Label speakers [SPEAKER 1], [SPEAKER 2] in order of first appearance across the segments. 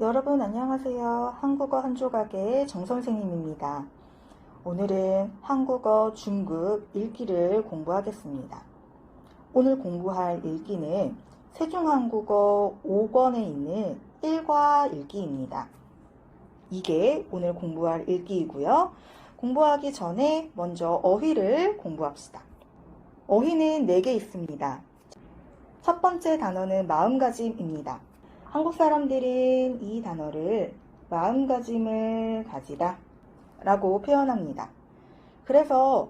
[SPEAKER 1] 여러분 안녕하세요. 한국어 한 조각의 정선생님입니다. 오늘은 한국어 중급 읽기를 공부하겠습니다. 오늘 공부할 읽기는 세종한국어 5권에 있는 1과 읽기입니다. 이게 오늘 공부할 읽기이고요. 공부하기 전에 먼저 어휘를 공부합시다. 어휘는 4개 있습니다. 첫 번째 단어는 마음가짐입니다. 한국 사람들은 이 단어를 마음가짐을 가지다 라고 표현합니다. 그래서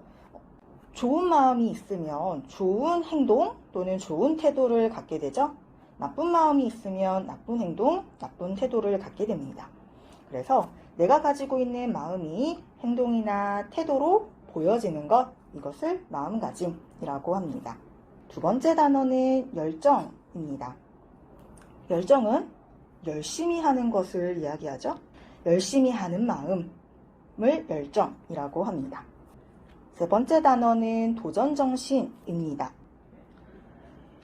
[SPEAKER 1] 좋은 마음이 있으면 좋은 행동 또는 좋은 태도를 갖게 되죠. 나쁜 마음이 있으면 나쁜 행동, 나쁜 태도를 갖게 됩니다. 그래서 내가 가지고 있는 마음이 행동이나 태도로 보여지는 것, 이것을 마음가짐이라고 합니다. 두 번째 단어는 열정입니다. 열정은 열심히 하는 것을 이야기하죠. 열심히 하는 마음을 열정이라고 합니다. 세 번째 단어는 도전정신입니다.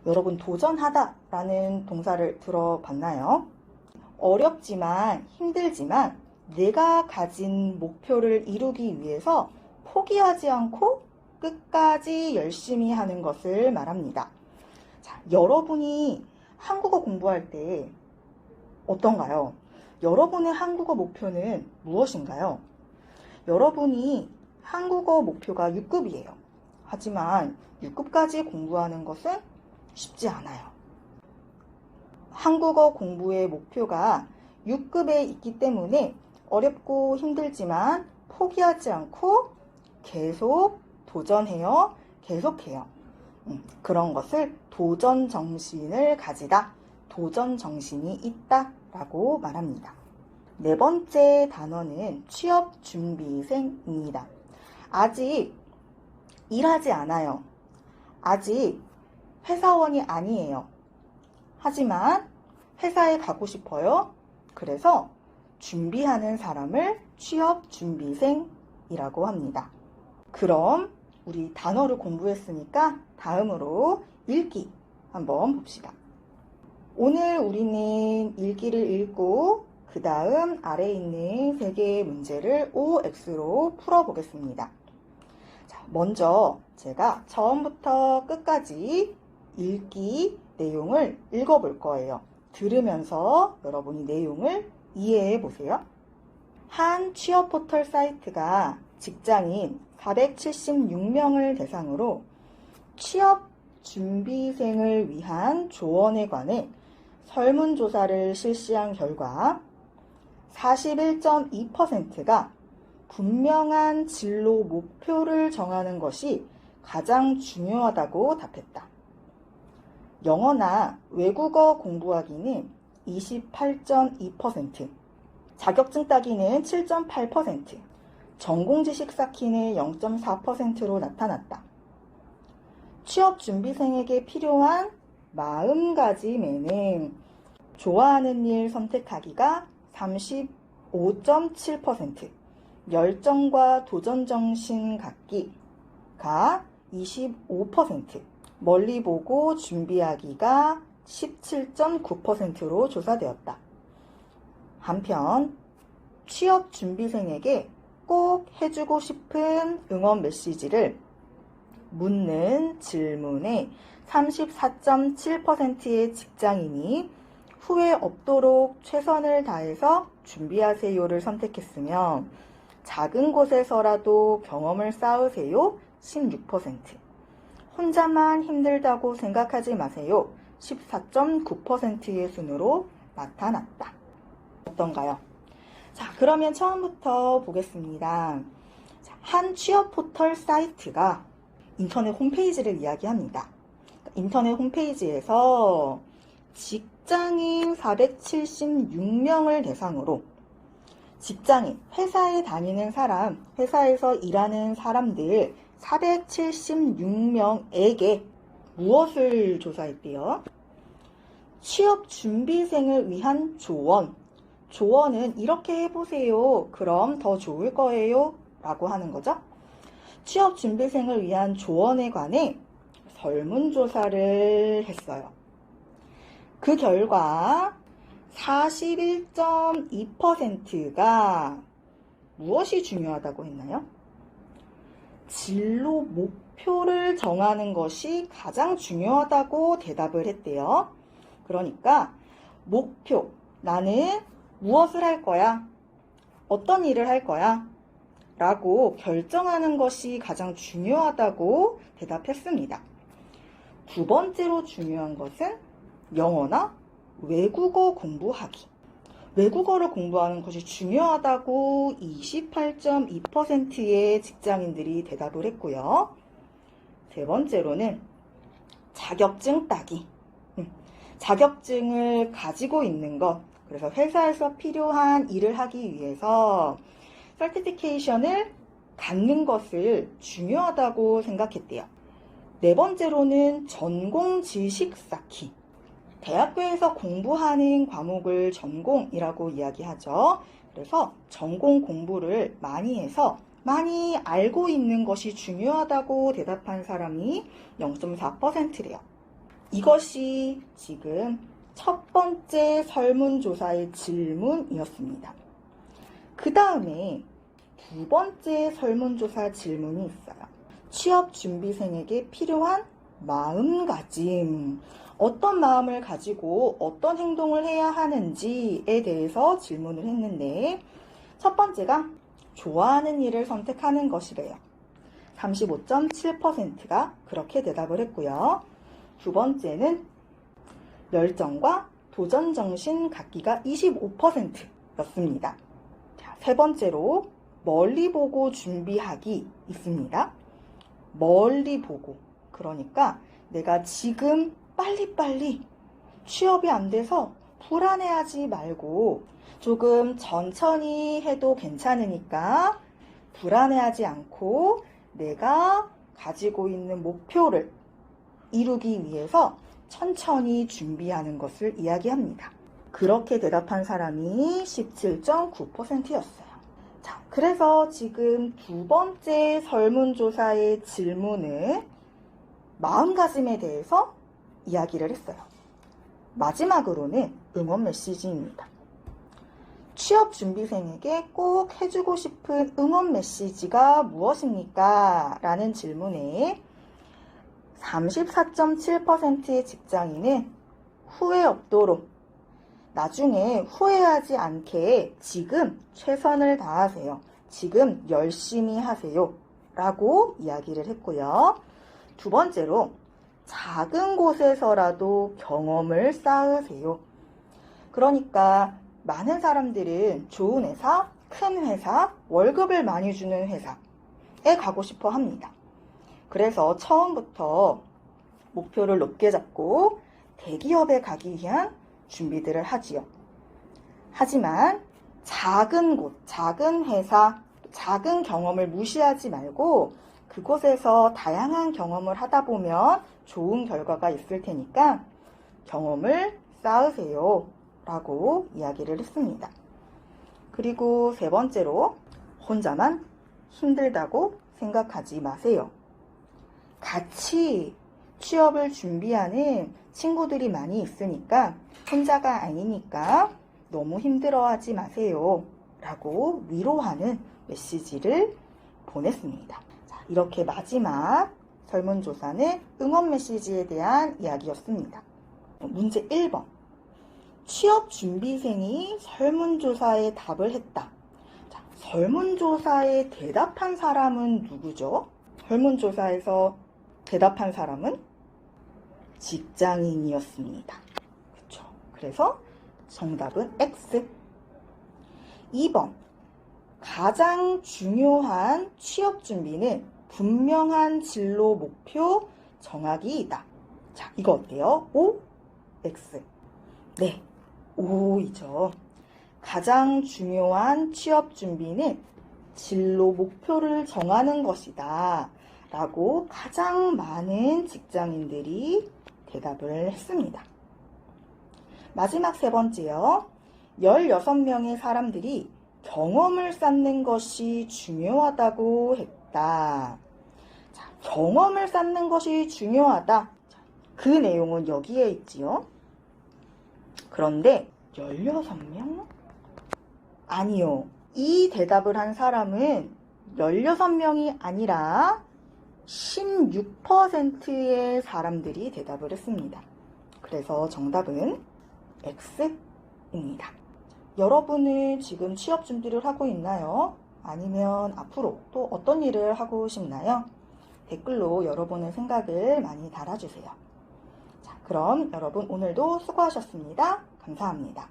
[SPEAKER 1] 여러분, 도전하다 라는 동사를 들어봤나요? 어렵지만 힘들지만 내가 가진 목표를 이루기 위해서 포기하지 않고 끝까지 열심히 하는 것을 말합니다. 자, 여러분이 한국어 공부할 때 어떤가요? 여러분의 한국어 목표는 무엇인가요? 여러분이 한국어 목표가 6급이에요. 하지만 6급까지 공부하는 것은 쉽지 않아요. 한국어 공부의 목표가 6급에 있기 때문에 어렵고 힘들지만 포기하지 않고 계속 도전해요. 계속해요. 음, 그런 것을 도전 정신을 가지다, 도전 정신이 있다 라고 말합니다. 네 번째 단어는 취업 준비생입니다. 아직 일하지 않아요. 아직 회사원이 아니에요. 하지만 회사에 가고 싶어요. 그래서 준비하는 사람을 취업 준비생이라고 합니다. 그럼 우리 단어를 공부했으니까 다음으로 읽기 한번 봅시다. 오늘 우리는 읽기를 읽고 그 다음 아래에 있는 세 개의 문제를 OX로 풀어보겠습니다. 자, 먼저 제가 처음부터 끝까지 읽기 내용을 읽어볼 거예요. 들으면서 여러분이 내용을 이해해 보세요. 한 취업 포털 사이트가 직장인 476명을 대상으로 취업 준비생을 위한 조언에 관해 설문조사를 실시한 결과 41.2%가 분명한 진로 목표를 정하는 것이 가장 중요하다고 답했다. 영어나 외국어 공부하기는 28.2%, 자격증 따기는 7.8%, 전공 지식 쌓기는 0.4%로 나타났다. 취업 준비생에게 필요한 마음가짐에는 좋아하는 일 선택하기가 35.7%, 열정과 도전정신 갖기가 25%, 멀리 보고 준비하기가 17.9%로 조사되었다. 한편 취업 준비생에게 꼭 해주고 싶은 응원 메시지를 묻는 질문에 34.7%의 직장인이 후회 없도록 최선을 다해서 준비하세요를 선택했으며 작은 곳에서라도 경험을 쌓으세요 16%. 혼자만 힘들다고 생각하지 마세요 14.9%의 순으로 나타났다. 어떤가요? 자, 그러면 처음부터 보겠습니다. 자, 한 취업 포털 사이트가 인터넷 홈페이지를 이야기합니다. 인터넷 홈페이지에서 직장인 476명을 대상으로 직장인, 회사에 다니는 사람, 회사에서 일하는 사람들 476명에게 무엇을 조사했대요? 취업 준비생을 위한 조언. 조언은 이렇게 해보세요. 그럼 더 좋을 거예요. 라고 하는 거죠. 취업 준비생을 위한 조언에 관해 설문조사를 했어요. 그 결과 41.2%가 무엇이 중요하다고 했나요? 진로 목표를 정하는 것이 가장 중요하다고 대답을 했대요. 그러니까 목표, 나는 무엇을 할 거야? 어떤 일을 할 거야? 라고 결정하는 것이 가장 중요하다고 대답했습니다. 두 번째로 중요한 것은 영어나 외국어 공부하기. 외국어를 공부하는 것이 중요하다고 28.2%의 직장인들이 대답을 했고요. 세 번째로는 자격증 따기. 음, 자격증을 가지고 있는 것. 그래서 회사에서 필요한 일을 하기 위해서 설티피케이션을 갖는 것을 중요하다고 생각했대요. 네 번째로는 전공 지식 쌓기. 대학교에서 공부하는 과목을 전공이라고 이야기하죠. 그래서 전공 공부를 많이 해서 많이 알고 있는 것이 중요하다고 대답한 사람이 0.4%래요. 이것이 지금 첫 번째 설문조사의 질문이었습니다. 그 다음에 두 번째 설문조사 질문이 있어요. 취업 준비생에게 필요한 마음가짐. 어떤 마음을 가지고 어떤 행동을 해야 하는지에 대해서 질문을 했는데, 첫 번째가 좋아하는 일을 선택하는 것이래요. 35.7%가 그렇게 대답을 했고요. 두 번째는 열정과 도전 정신 갖기가 25%였습니다. 자, 세 번째로 멀리 보고 준비하기 있습니다. 멀리 보고. 그러니까 내가 지금 빨리빨리 취업이 안 돼서 불안해하지 말고 조금 천천히 해도 괜찮으니까 불안해하지 않고 내가 가지고 있는 목표를 이루기 위해서 천천히 준비하는 것을 이야기합니다. 그렇게 대답한 사람이 17.9%였어요. 자, 그래서 지금 두 번째 설문조사의 질문은 마음가짐에 대해서 이야기를 했어요. 마지막으로는 응원 메시지입니다. 취업 준비생에게 꼭 해주고 싶은 응원 메시지가 무엇입니까? 라는 질문에 34.7%의 직장인은 후회 없도록 나중에 후회하지 않게 지금 최선을 다하세요. 지금 열심히 하세요. 라고 이야기를 했고요. 두 번째로 작은 곳에서라도 경험을 쌓으세요. 그러니까 많은 사람들은 좋은 회사, 큰 회사, 월급을 많이 주는 회사에 가고 싶어 합니다. 그래서 처음부터 목표를 높게 잡고 대기업에 가기 위한 준비들을 하지요. 하지만 작은 곳, 작은 회사, 작은 경험을 무시하지 말고 그곳에서 다양한 경험을 하다 보면 좋은 결과가 있을 테니까 경험을 쌓으세요. 라고 이야기를 했습니다. 그리고 세 번째로 혼자만 힘들다고 생각하지 마세요. 같이 취업을 준비하는 친구들이 많이 있으니까 혼자가 아니니까 너무 힘들어하지 마세요. 라고 위로하는 메시지를 보냈습니다. 자, 이렇게 마지막 설문조사는 응원 메시지에 대한 이야기였습니다. 문제 1번. 취업 준비생이 설문조사에 답을 했다. 자, 설문조사에 대답한 사람은 누구죠? 설문조사에서 대답한 사람은 직장인이었습니다. 그렇죠. 그래서 정답은 X. 2번. 가장 중요한 취업 준비는 분명한 진로 목표 정하기이다. 자, 이거 어때요? O, X. 네, O이죠. 가장 중요한 취업 준비는 진로 목표를 정하는 것이다. 라고 가장 많은 직장인들이 대답을 했습니다. 마지막 세 번째요. 16명의 사람들이 경험을 쌓는 것이 중요하다고 했다. 자, 경험을 쌓는 것이 중요하다. 그 내용은 여기에 있지요. 그런데 16명? 아니요. 이 대답을 한 사람은 16명이 아니라 16%의 사람들이 대답을 했습니다. 그래서 정답은 X입니다. 여러분은 지금 취업 준비를 하고 있나요? 아니면 앞으로 또 어떤 일을 하고 싶나요? 댓글로 여러분의 생각을 많이 달아주세요. 자, 그럼 여러분 오늘도 수고하셨습니다. 감사합니다.